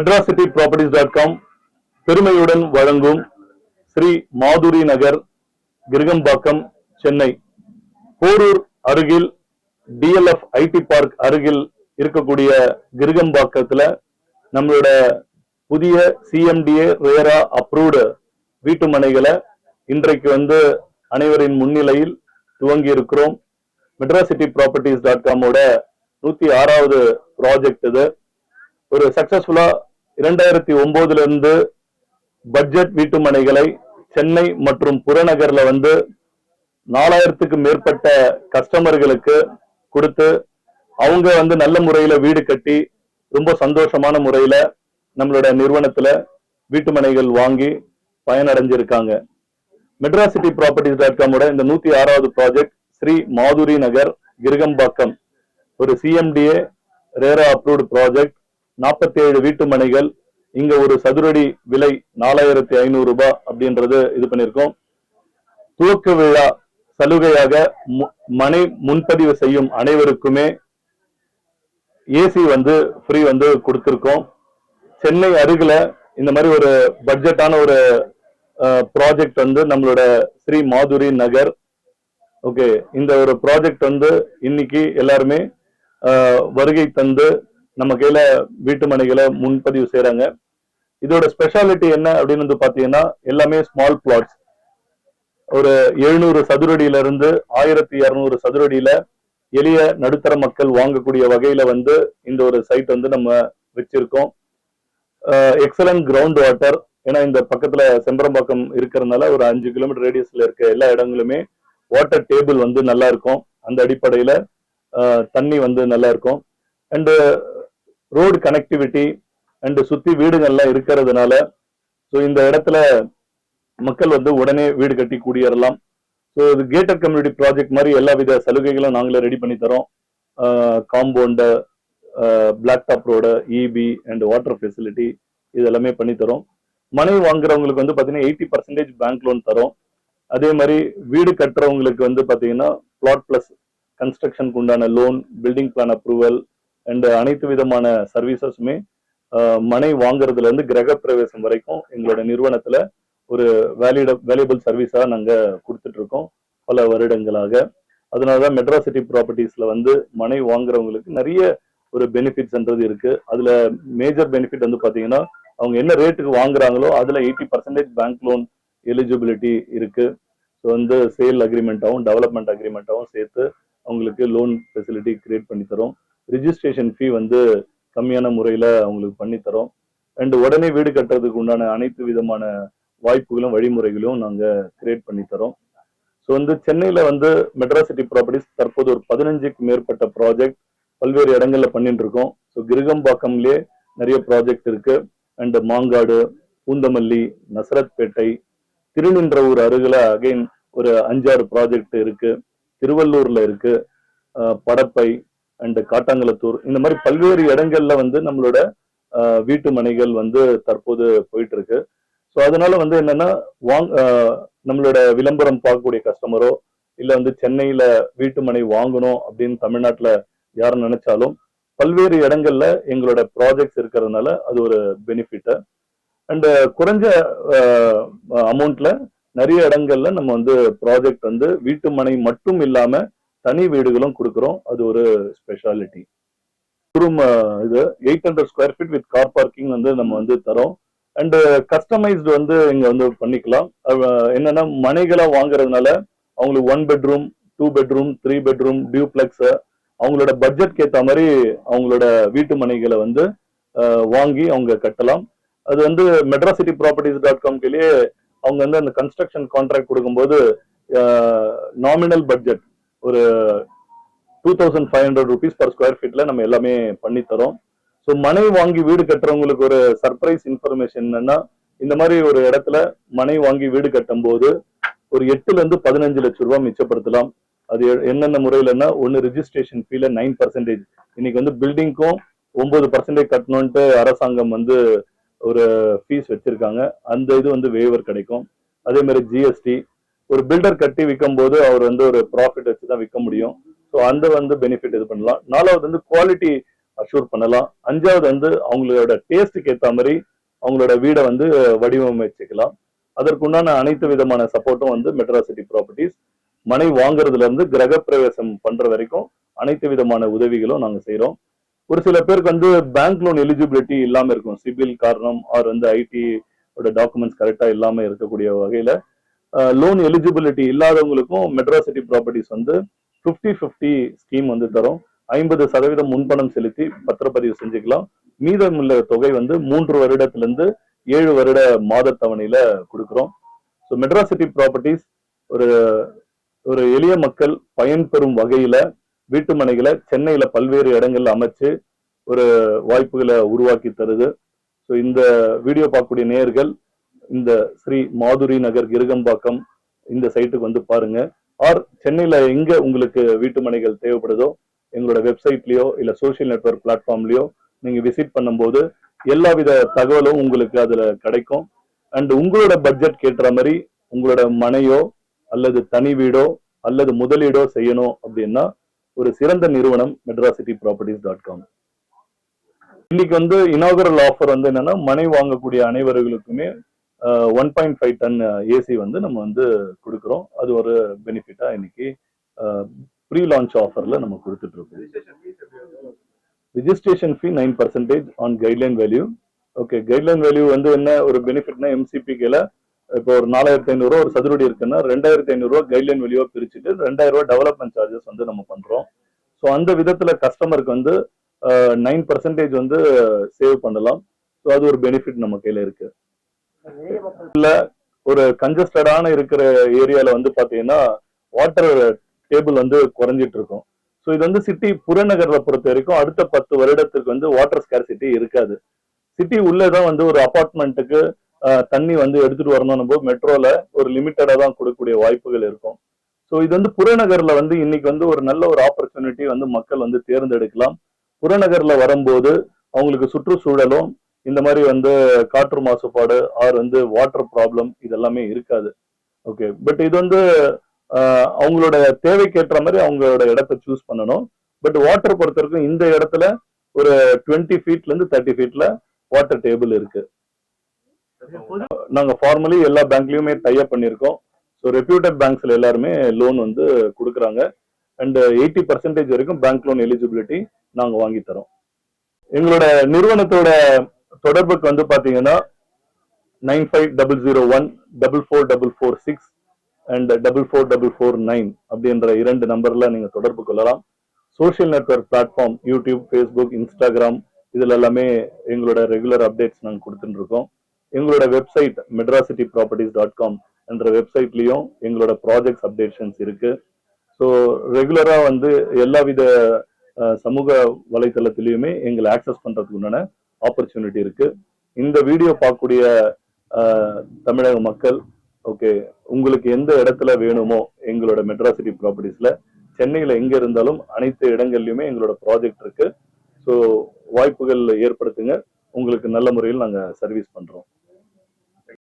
Madras City properties dot com பெருமையுடன் வழங்கும் ஸ்ரீ மாதுரி நகர் கிருகம்பாக்கம் சென்னை. போரூர் அருகில் டிஎல்எஃப் ஐடி பார்க் அருகில் இருக்கக்கூடிய கிருகம்பாக்கத்துல நம்மளோட புதிய சிஎம்டிஏ ரேரா அப்ரூவ்டு வீட்டு மனைகளை இன்றைக்கு வந்து அனைவரின் முன்னிலையில் துவங்கி இருக்கிறோம் மெட்ராசிட்டி ப்ராப்பர்ட்டிஸ் டாட் காமோட நூத்தி ஆறாவது ப்ராஜெக்ட் இது. ஒரு சக்சஸ்ஃபுல்லா இரண்டாயிரத்தி ஒன்பதுல இருந்து பட்ஜெட் வீட்டுமனைகளை சென்னை மற்றும் புறநகர்ல வந்து நாலாயிரத்துக்கு மேற்பட்ட கஸ்டமர்களுக்கு கொடுத்து அவங்க வந்து நல்ல முறையில வீடு கட்டி ரொம்ப சந்தோஷமான முறையில நம்மளோட நிறுவனத்துல வீட்டுமனைகள் வாங்கி பயனடைஞ்சிருக்காங்க. மெட்ராசிட்டி ப்ராப்பர்ட்டிஸ் டாட் காமோட இந்த நூத்தி ஆறாவது ப்ராஜெக்ட் ஸ்ரீ மாதுரி நகர் கிருகம்பாக்கம். ஒரு சிஎம்டிஏ ரேரா அப்ரூவ்டு ப்ராஜெக்ட் நாற்பத்தி ஏழு வீட்டு மனைகள் இங்க ஒரு சதுரடி விலை நாலாயிரத்தி ஐநூறு ரூபாய் அப்படின்றது இது பண்ணிருக்கோம் துவக்க விழா சலுகையாக மு- மனை முன்பதிவு செய்யும் அனைவருக்குமே ஏசி வந்து ஃப்ரீ வந்து கொடுத்துருக்கோம். சென்னை அருகில் இந்த மாதிரி ஒரு பட்ஜெட்டான ஒரு ப்ராஜெக்ட் வந்து நம்மளோட ஸ்ரீ மாதுரி நகர். ஓகே இந்த ஒரு ப்ராஜெக்ட் வந்து இன்னைக்கு எல்லாருமே வருகை தந்து நம்ம கையில வீட்டு மனைகளை முன்பதிவு செய்யறாங்க இதோட ஸ்பெஷாலிட்டி என்ன அப்படின்னு வந்து பாத்தீங்கன்னா எல்லாமே ஸ்மால் பிளாட்ஸ் ஒரு எழுநூறு சதுரடியில இருந்து ஆயிரத்தி இருநூறு சதுரடியில எளிய நடுத்தர மக்கள் வாங்கக்கூடிய வகையில வந்து இந்த ஒரு சைட் வந்து நம்ம வச்சிருக்கோம். எக்ஸலன்ட் கிரவுண்ட் வாட்டர் ஏன்னா இந்த பக்கத்துல செம்பரம்பாக்கம் இருக்கிறதுனால ஒரு அஞ்சு கிலோமீட்டர் ரேடியஸ்ல இருக்க எல்லா இடங்களுமே வாட்டர் டேபிள் வந்து நல்லா இருக்கும். அந்த அடிப்படையில தண்ணி வந்து நல்லா இருக்கும். அண்டு ரோடு கனெக்டிவிட்டி அண்டு சுற்றி வீடுகள்லாம் இருக்கிறதுனால ஸோ இந்த இடத்துல மக்கள் வந்து உடனே வீடு கட்டி குடியேறலாம். ஸோ இது கேட்டட் கம்யூனிட்டி ப்ராஜெக்ட் மாதிரி எல்லா வித சலுகைகளும் நாங்களே ரெடி பண்ணி தரோம். Compound block top road EB and water facility இது எல்லாமே பண்ணி தரோம். மனை வாங்குறவங்களுக்கு வந்து பார்த்தீங்கன்னா எயிட்டி பர்சன்டேஜ் பேங்க் லோன் தரோம். அதே மாதிரி வீடு கட்டுறவங்களுக்கு வந்து பார்த்தீங்கன்னா பிளாட் பிளஸ் கன்ஸ்ட்ரக்ஷனுக்கு உண்டான loan building plan approval and அனைத்து விதமான சர்வீசஸுமே மனை வாங்குறதுல இருந்து கிரக பிரவேசம் வரைக்கும் எங்களோட நிறுவனத்துல ஒரு வேலிட வேல்யூபிள் சர்வீஸா நாங்க கொடுத்துட்டு இருக்கோம் பல வருடங்களாக. அதனாலதான் மெட்ராசிட்டி ப்ராப்பர்ட்டிஸ்ல வந்து மனை வாங்குறவங்களுக்கு நிறைய ஒரு பெனிஃபிட்ஸ்ன்றது இருக்கு. அதுல மேஜர் பெனிஃபிட் வந்து பாத்தீங்கன்னா அவங்க என்ன ரேட்டுக்கு வாங்குறாங்களோ அதுல eighty percentage bank loan eligibility இருக்கு. ஸோ வந்து சேல் அக்ரிமெண்ட்டாகவும் டெவலப்மெண்ட் அக்ரிமெண்ட்டாகவும் சேர்த்து அவங்களுக்கு லோன் ஃபெசிலிட்டி கிரியேட் பண்ணி தரும். ரிஜிஸ்ட்ரேஷன் ஃபீ வந்து கம்மியான முறையில் அவங்களுக்கு பண்ணித்தரோம். அண்டு அண்ட் உடனே வீடு கட்டுறதுக்கு உண்டான அனைத்து விதமான வாய்ப்புகளும் வழிமுறைகளும் நாங்கள் கிரியேட் பண்ணி தரோம் ஸோ வந்து சென்னையில் வந்து மெட்ராசிட்டி ப்ராப்பர்ட்டிஸ் தற்போது ஒரு பதினஞ்சுக்கு மேற்பட்ட ப்ராஜெக்ட் பல்வேறு இடங்கள்ல பண்ணிட்டு இருக்கோம் ஸோ கிருகம்பாக்கம்லேயே நிறைய ப்ராஜெக்ட் இருக்கு. அண்ட் மாங்காடு பூந்தமல்லி நசரத்பேட்டை திருநின்றவூர் அருகில் அகைன் ஒரு அஞ்சாறு ப்ராஜெக்ட் இருக்கு. திருவள்ளூர்ல இருக்கு. படப்பை அண்ட் காட்டாங்குளத்தூர் இந்த மாதிரி பல்வேறு இடங்கள்ல வந்து நம்மளோட வீட்டு மனைகள் வந்து தற்போது போயிட்டு இருக்கு ஸோ அதனால வந்து என்னன்னா வாங் நம்மளோட விளம்பரம் பார்க்கக்கூடிய கஸ்டமரோ இல்ல வந்து சென்னையில வீட்டு மனை வாங்கணும் அப்படின்னு தமிழ்நாட்டுல யார் நினைச்சாலும் பல்வேறு இடங்கள்ல எங்களோட ப்ராஜெக்ட்ஸ் இருக்கிறதுனால அது ஒரு பெனிஃபிட்டு அண்ட் குறைஞ்ச அமௌண்ட்ல நிறைய இடங்கள்ல நம்ம வந்து ப்ராஜெக்ட் வந்து வீட்டு மனை மட்டும் இல்லாம தனி வீடுகளும் கொடுக்குறோம். அது ஒரு ஸ்பெஷாலிட்டி ரூம் இது eight hundred square feet with car parking வந்து நம்ம வந்து தரோம். அண்ட் கஸ்டமைஸ்டு வந்து இங்க வந்து பண்ணிக்கலாம். என்னன்னா மனைகளா வாங்குறதுனால அவங்களுக்கு one bedroom two bedroom three bedroom duplex அவங்களோட பட்ஜெட்க்கு ஏற்ற மாதிரி அவங்களோட வீட்டு மனைகளை வந்து வாங்கி அவங்க கட்டலாம். அது வந்து மெட்ராசிட்டி ப்ராப்பர்ட்டிஸ் டாட் காம்கிலேயே அவங்க வந்து அந்த கன்ஸ்ட்ரக்ஷன் கான்ட்ராக்ட் கொடுக்கும்போது நாமினல் பட்ஜெட் ஒரு two thousand five hundred rupees per square ஃபீட்ல நம்ம எல்லாமே பண்ணி தரோம். ஸோ மனை வாங்கி வீடு கட்டுறவங்களுக்கு ஒரு சர்ப்ரைஸ் இன்ஃபர்மேஷன் என்னன்னா இந்த மாதிரி ஒரு இடத்துல மனை வாங்கி வீடு கட்டும்போது ஒரு எட்டுல இருந்து பதினஞ்சு லட்சம் ரூபாய் மிச்சப்படுத்தலாம். அது என்னென்ன முறையிலன்னா ஒன்னு ரிஜிஸ்ட்ரேஷன் ஃபீல நைன் பர்சன்டேஜ் இன்னைக்கு வந்து பில்டிங்க்கும் ஒன்பது பர்சன்டேஜ் கட்டணும்ட்டு அரசாங்கம் வந்து ஒரு ஃபீஸ் வச்சிருக்காங்க. அந்த இது வந்து வேவர் கிடைக்கும். அதே மாதிரி ஜிஎஸ்டி ஒரு பில்டர் கட்டி விற்கும் போது அவர் வந்து ஒரு ப்ராஃபிட் வச்சு தான் விற்க முடியும். ஸோ அந்த வந்து பெனிஃபிட் இது பண்ணலாம். நாலாவது வந்து குவாலிட்டி அஷூர் பண்ணலாம். அஞ்சாவது வந்து அவங்களோட டேஸ்ட்டுக்கு ஏத்த மாதிரி அவங்களோட வீடை வந்து வடிவமைச்சுக்கலாம். அதற்குண்டான அனைத்து விதமான சப்போர்ட்டும் வந்து மெட்ராசிட்டி ப்ராப்பர்ட்டிஸ் மனை வாங்குறதுல இருந்து கிரகப்பிரவேசம் பண்ற வரைக்கும் அனைத்து விதமான உதவிகளும் நாங்க செய்கிறோம் ஒரு சில பேருக்கு வந்து பேங்க் லோன் எலிஜிபிலிட்டி இல்லாம இருக்கும். சிபில் காரணம் ஆர் வந்து ஐடி டாக்குமெண்ட்ஸ் கரெக்டா இல்லாம இருக்கக்கூடிய வகையில லோன் எலிஜிபிலிட்டி இல்லாதவங்களுக்கும் மெட்ராசிட்டி ப்ராப்பர்ட்டிஸ் வந்து 50 50 ஸ்கீம் வந்து தரும். ஐம்பது சதவீதம் முன்பணம் செலுத்தி பத்திரப்பதிவு செஞ்சுக்கலாம். மீதமுள்ள தொகை வந்து மூன்று வருடத்திலிருந்து ஏழு வருட மாத தவணையில கொடுக்குறோம். ஸோ மெட்ராசிட்டி ப்ராப்பர்ட்டிஸ் ஒரு ஒரு எளிய மக்கள் பயன்பெறும் வகையில வீட்டு மனைகளை சென்னையில பல்வேறு இடங்கள்ல அமைச்சு ஒரு வாய்ப்புகளை உருவாக்கி தருது. ஸோ இந்த வீடியோ பார்க்கக்கூடிய நேர்கள் இந்த ஸ்ரீ மாதுரி நகர் கிருகம்பாக்கம் இந்த சைட்டுக்கு வந்து பாருங்க. ஆர் சென்னையில எங்க உங்களுக்கு வீட்டு மனைகள் தேவைப்படுதோ எங்களோட வெப்சைட்லயோ இல்ல சோசியல் நெட்வொர்க் பிளாட்ஃபார்ம்லயோ நீங்க விசிட் பண்ணும்போது எல்லா வித தகவலும் உங்களுக்கு அதுல கிடைக்கும். அண்ட் உங்களோட பட்ஜெட் கேட்டுற மாதிரி உங்களோட மனையோ அல்லது தனி வீடோ அல்லது முதலீடோ செய்யணும் அப்படின்னா ஒரு சிறந்த நிறுவனம் மெட்ராசிட்டி ப்ராப்பர்ட்டிஸ் டாட் காம். இன்னைக்கு வந்து இனாகரல் ஆஃபர் வந்து என்னன்னா மனை வாங்கக்கூடிய அனைவர்களுக்குமே one point five ton AC வந்து நம்ம வந்து கொடுக்குறோம். அது ஒரு பெனிஃபிட்டா இன்னைக்கு ப்ரீ லான்ச் ஆஃபர்ல நம்ம கொடுத்துட்டு இருக்கோம் registration fee nine percentage on guideline value okay guideline value வந்து என்ன? ஒரு பெனிஃபிட்னா எம்சிபிக்கில இப்போ ஒரு நாலாயிரத்தி ஐநூறு ஒரு சதுரடி இருக்குன்னா ரெண்டாயிரத்தி ஐநூறு ரூபா கைட்லைன் வேல்யூவா பிரிச்சுட்டு ரெண்டாயிரம் ரூபாய் டெவலப்மெண்ட் சார்ஜஸ் வந்து நம்ம பண்றோம். ஸோ அந்த விதத்துல கஸ்டமருக்கு வந்து நைன் பர்சன்டேஜ் வந்து சேவ் பண்ணலாம். ஸோ அது ஒரு பெனிஃபிட் நம்ம கையில இருக்கு. இல்ல ஒரு கன்ஜஸ்டடான இருக்கிற ஏரியால வந்து பாத்தீங்கன்னா வாட்டர் டேபிள் வந்து குறைஞ்சிட்டு இருக்கும். ஸோ இது வந்து சிட்டி புறநகர்ல பொறுத்த வரைக்கும் அடுத்த பத்து வருடத்துக்கு வந்து வாட்டர் ஸ்கேர்சிட்டி இருக்காது. சிட்டி உள்ளதான் வந்து ஒரு அபார்ட்மெண்ட்டுக்கு தண்ணி வந்து எடுத்துட்டு வரணும் போது மெட்ரோல ஒரு லிமிட்டடா தான் கொடுக்கக்கூடிய வாய்ப்புகள் இருக்கும். ஸோ இது வந்து புறநகர்ல வந்து இன்னைக்கு வந்து ஒரு நல்ல ஒரு ஆப்பர்ச்சுனிட்டி வந்து மக்கள் வந்து தேர்ந்தெடுக்கலாம். புறநகர்ல வரும்போது அவங்களுக்கு சுற்றுச்சூழலும் இந்த மாதிரி வந்து காற்று மாசுபாடு ஆர் வந்து வாட்டர் ப்ராப்ளம் இதெல்லாமே இருக்காது. ஓகே பட் இது வந்து அவங்களோட தேவைக்கேற்ற மாதிரி அவங்களோட இடத்த சூஸ் பண்ணணும். பட் வாட்டர் பொறுத்த வரைக்கும் இந்த இடத்துல ஒரு டுவெண்ட்டி ஃபீட்ல இருந்து தேர்ட்டி ஃபீட்ல வாட்டர் டேபிள் இருக்கு. நாங்க ஃபார்மலி எல்லா பேங்க்லயுமே டைப் பண்ணியிருக்கோம். ஸோ ரெப்யூட்டட் பேங்க்ஸ்ல எல்லாருமே லோன் வந்து கொடுக்குறாங்க. அண்ட் எயிட்டி பர்சன்டேஜ் வரைக்கும் பேங்க் லோன் எலிஜிபிலிட்டி நாங்க வாங்கி தரோம். எங்களோட நிறுவனத்தோட தொடர்புக்கு வந்து பாத்தீங்கன்னா nine five double zero one double four double four six and double four double four nine அப்படின்ற இரண்டு நம்பர்ல நீங்க தொடர்பு கொள்ளலாம். Social network platform YouTube Facebook Instagram இதுல எல்லாமே எங்களோட ரெகுலர் அப்டேட்ஸ் நாங்கள் கொடுத்துட்டு இருக்கோம். எங்களோட website Madrascity properties dot com என்ற வெப்சைட்லயும் எங்களோட ப்ராஜெக்ட்ஸ் அப்டேஷன்ஸ் இருக்கு. ஸோ ரெகுலரா வந்து எல்லா வித சமூக வலைத்தளத்திலயுமே எங்களை ஆக்சஸ் பண்றதுக்கு உண்டான ஆப்பர்ச்சுனிட்டி இருக்கு. இந்த வீடியோ பார்க்கக்கூடிய தமிழக மக்கள் ஓகே உங்களுக்கு எந்த இடத்துல வேணுமோ எங்களோட மெட்ராசிட்டி ப்ராப்பர்ட்டிஸ்ல சென்னையில எங்க இருந்தாலும் அனைத்து இடங்கள்லயுமே எங்களோட ப்ராஜெக்ட் இருக்கு. ஸோ வாய்ப்புகள் ஏற்படுத்துங்க. உங்களுக்கு நல்ல முறையில் நாங்கள் சர்வீஸ் பண்றோம்.